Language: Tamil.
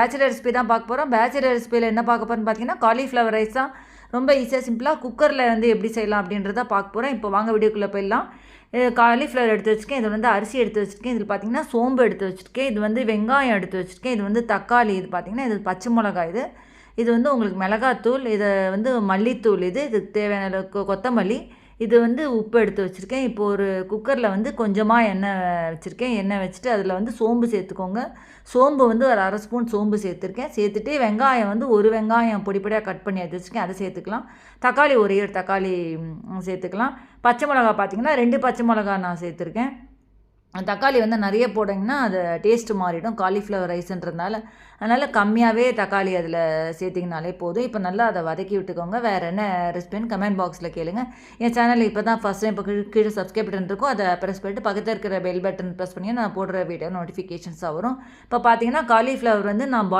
பேச்சுலர் ரெசிபி தான் பார்க்க போகிறோம் பேச்சுலர் ரெசிபியில் என்ன பார்க்க போகிறோம்னு பார்த்தீங்கன்னா காலிஃப்ளவர் ரைஸ் தான். ரொம்ப ஈஸியாக சிம்பிளாக குக்கரில் வந்து எப்படி செய்யலாம் அப்படின்றத பார்க்க போகிறோம் இப்போ வாங்க வீடியோக்குள்ளே போயிடலாம். காலிஃப்ளவர் எடுத்து வச்சுருக்கேன். இது வந்து அரிசி எடுத்து வச்சுருக்கேன். இதில் பார்த்தீங்கன்னா சோம்பு எடுத்து வச்சுருக்கேன். இது வந்து வெங்காயம் எடுத்து வச்சுருக்கேன். இது வந்து தக்காளி இது பார்த்திங்கன்னா இது பச்சை மிளகாய் இது. இது வந்து உங்களுக்கு மிளகாத்தூள் இதை வந்து மல்லித்தூள் இது. இதுக்கு தேவையான அளவுக்கு கொத்தமல்லி. இது வந்து உப்பு எடுத்து வச்சுருக்கேன். இப்போ ஒரு குக்கரில் வந்து கொஞ்சமாக எண்ணெய் வச்சுருக்கேன். எண்ணெய் வச்சுட்டு அதில் வந்து சோம்பு சேர்த்துக்கோங்க. சோம்பு வந்து ஒரு அரை ஸ்பூன் சோம்பு சேர்த்துருக்கேன். சேர்த்துட்டு வெங்காயம் வந்து ஒரு வெங்காயம் பொடிப்படியாக கட் பண்ணி எடுத்து வச்சுருக்கேன். அதை சேர்த்துக்கலாம். தக்காளி ஒரு ஏழு தக்காளி சேர்த்துக்கலாம். பச்சை மிளகா பார்த்தீங்கன்னா ரெண்டு பச்சை மிளகா நான் சேர்த்துருக்கேன். தக்காளி வந்து நிறைய போட்டிங்கன்னா அது டேஸ்ட்டு மாறிடும். காலிஃப்ளவர் ரைஸ்ன்றதுனால அதனால் கம்மியாகவே தக்காளி அதில் சேர்த்திங்கனாலே போதும். இப்போ நல்லா அதை வதக்கி விட்டுக்கோங்க. வேறு என்ன ரெசிபின்னு கமெண்ட் பாக்ஸில் கேளுங்க. என் சேனல் இப்போ தான் ஃபஸ்ட் டைம் இப்போ கீழே- கீழே சப்ஸ்கிரைப் பட்டன் இருக்கும். அதை ப்ரெஸ் பண்ணிட்டு பக்கத்தில் இருக்கிற பெல் பட்டன் ப்ரெஸ் பண்ணி நான் போடுற வீடியோ நோட்டிஃபிகேஷன்ஸாக வரும். இப்போ பார்த்தீங்கன்னா காலிஃப்ளவர் வந்து நான்